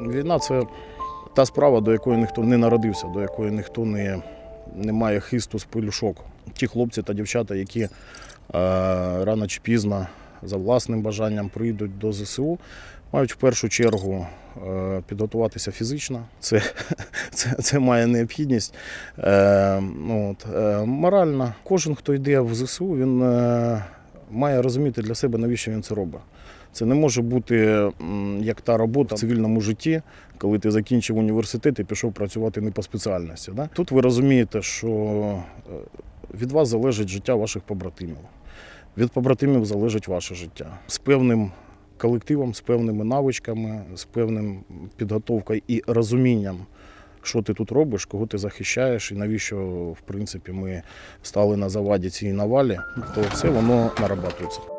Війна це та справа, до якої ніхто не народився, до якої ніхто не, не має хисту з пилюшок. Ті хлопці та дівчата, які е, рано чи пізно за власним бажанням прийдуть до ЗСУ, мають в першу чергу е, підготуватися фізично. Це, це, це має необхідність. Е, ну, от, е, морально, кожен, хто йде в ЗСУ, він е, має розуміти для себе, навіщо він це робить. Це не може бути як та робота в цивільному житті, коли ти закінчив університет і пішов працювати не по спеціальності. Да? Тут ви розумієте, що е, від вас залежить життя ваших побратимів. Від побратимів залежить ваше життя. З певним колективом, з певними навичками, з певним підготовкою і розумінням, що ти тут робиш, кого ти захищаєш і навіщо, в принципі, ми стали на заваді цій навалі, то це воно нарабатується.